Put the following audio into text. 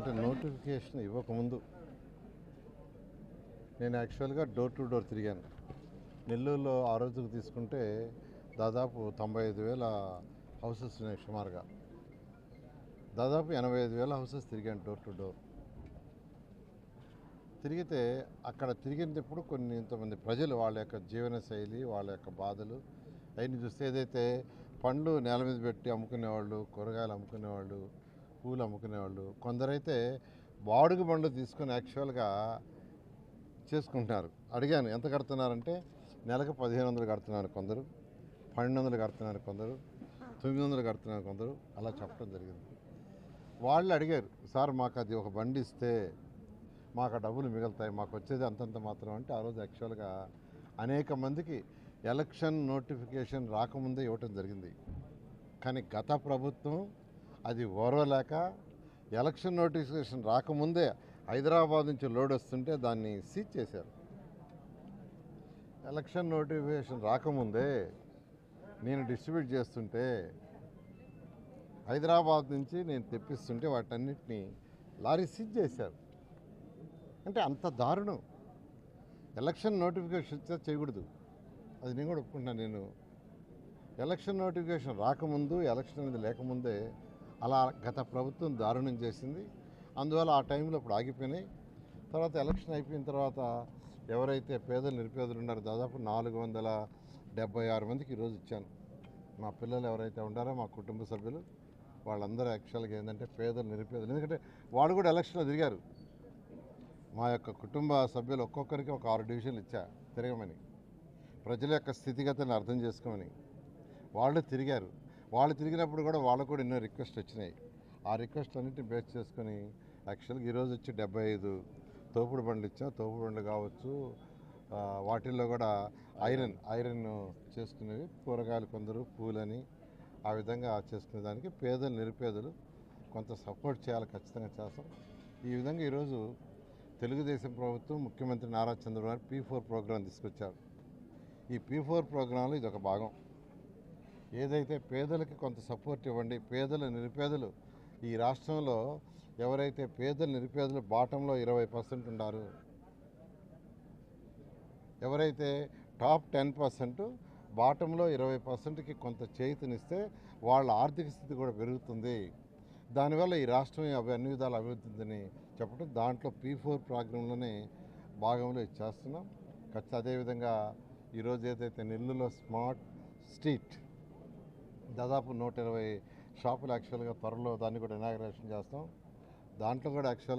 అంటే నోటిఫికేషన్ ఇవ్వకముందు నేను యాక్చువల్గా డోర్ టు డోర్ తిరిగాను. నెల్లూరులో ఆ రోజుకు తీసుకుంటే దాదాపు తొంభై ఐదు వేల హౌసెస్ ఉన్నాయి సుమారుగా. దాదాపు ఎనభై ఐదు వేల హౌసెస్ తిరిగాను డోర్ టు డోర్ తిరిగితే అక్కడ తిరిగినప్పుడు కొన్ని ఇంతమంది ప్రజలు వాళ్ళ యొక్క జీవన శైలి వాళ్ళ యొక్క బాధలు అవన్నీ చూస్తే ఏదైతే పండ్లు నేల మీద పెట్టి అమ్ముకునేవాళ్ళు కూరగాయలు అమ్ముకునేవాళ్ళు పూలు అమ్ముకునేవాళ్ళు. కొందరైతే బాడుగు బండ్లు తీసుకొని యాక్చువల్గా చేసుకుంటున్నారు. అడిగాను ఎంత కడుతున్నారంటే? నెలకు పదిహేను వందలు కడుతున్నారు కొందరు పన్నెండు వందలు కడుతున్నారు కొందరు తొమ్మిది వందలు కడుతున్నారు కొందరు అలా చెప్పడం జరిగింది. వాళ్ళు అడిగారు సార్ మాకు అది ఒక బండి ఇస్తే మాకు ఆ డబ్బులు మిగులుతాయి మాకు వచ్చేది అంతంత మాత్రం అంటే ఆ రోజు యాక్చువల్గా అనేక మందికి ఎలక్షన్ నోటిఫికేషన్ రాకముందే ఇవ్వటం జరిగింది. కానీ గత ప్రభుత్వం అది ఓర్వలేక ఎలక్షన్ నోటిఫికేషన్ రాకముందే హైదరాబాద్ నుంచి లోడ్ వస్తుంటే దాన్ని సీజ్ చేశారు. ఎలక్షన్ నోటిఫికేషన్ రాకముందే నేను డిస్ట్రిబ్యూట్ చేస్తుంటే హైదరాబాద్ నుంచి నేను తెప్పిస్తుంటే వాటన్నిటిని లారీ సీజ్ చేశారు. అంటే అంత దారుణం. ఎలక్షన్ నోటిఫికేషన్ ఇచ్చా చేయకూడదు. అది నేను కూడా ఒప్పుకుంటున్నాను. నేను ఎలక్షన్ నోటిఫికేషన్ రాకముందు ఎలక్షన్ అనేది లేకముందే అలా గత ప్రభుత్వం దారుణం చేసింది. అందువల్ల ఆ టైంలో ఇప్పుడు ఆగిపోయినాయి. తర్వాత ఎలక్షన్ అయిపోయిన తర్వాత ఎవరైతే పేదలు నిరుపేదలు ఉన్నారో దాదాపు నాలుగు వందల డెబ్బై ఆరు మందికి ఈరోజు ఇచ్చాను. మా పిల్లలు ఎవరైతే ఉండారో మా కుటుంబ సభ్యులు వాళ్ళందరూ యాక్చువల్గా ఏంటంటే పేదలు నిరుపేదలు. ఎందుకంటే వాళ్ళు కూడా ఎలక్షన్లో తిరిగారు. మా యొక్క కుటుంబ సభ్యులు ఒక్కొక్కరికి ఒక ఆరు డివిజన్లు ఇచ్చా తిరగమని. ప్రజల యొక్క స్థితిగతిని అర్థం చేసుకోమని. వాళ్ళు తిరిగారు. వాళ్ళు తిరిగినప్పుడు కూడా వాళ్ళకు కూడా ఎన్నో రిక్వెస్ట్ వచ్చినాయి. ఆ రిక్వెస్ట్ అన్నింటిని బేస్ చేసుకొని యాక్చువల్గా ఈరోజు వచ్చి డెబ్బై ఐదు తోపుడు బండ్లు ఇచ్చాం. తోపుడు బండ్లు కావచ్చు వాటిల్లో కూడా ఐరన్. ఐరన్ చేసుకునేవి. కూరగాయలు కొందరు పూలని ఆ విధంగా చేసుకునే దానికి పేదలు నిరుపేదలు కొంత సపోర్ట్ చేయాలి ఖచ్చితంగా చేస్తాం. ఈ విధంగా ఈరోజు తెలుగుదేశం ప్రభుత్వం ముఖ్యమంత్రి Nara Chandrababu P four programme తీసుకొచ్చారు. ఈ పీ ఫోర్ ప్రోగ్రాంలో ఇది ఒక భాగం. ఏదైతే పేదలకి కొంత సపోర్ట్ ఇవ్వండి పేదలు నిరుపేదలు ఈ రాష్ట్రంలో ఎవరైతే పేదలు నిరుపేదలు బాటంలో ఇరవై పర్సెంట్ ఉన్నారు ఎవరైతే టాప్ టెన్ పర్సెంట్ బాటంలో ఇరవై పర్సెంట్కి కొంత చేతినిస్తే వాళ్ళ ఆర్థిక స్థితి కూడా పెరుగుతుంది. దానివల్ల ఈ రాష్ట్రం అవి అన్ని విధాలు అభివృద్ధి చెప్పడం దాంట్లో పీ ఫోర్ ప్రోగ్రాంలోనే భాగంలో ఇది చేస్తున్నాం. ఖచ్చితంగా అదేవిధంగా ఈరోజు ఏదైతే నెల్లూరులో స్మార్ట్ స్ట్రీట్ దాదాపు నూట ఇరవై షాపులు యాక్చువల్గా త్వరలో దాన్ని కూడా ఇనాగ్రేషన్ చేస్తాం. దాంట్లో కూడా యాక్చువల్గా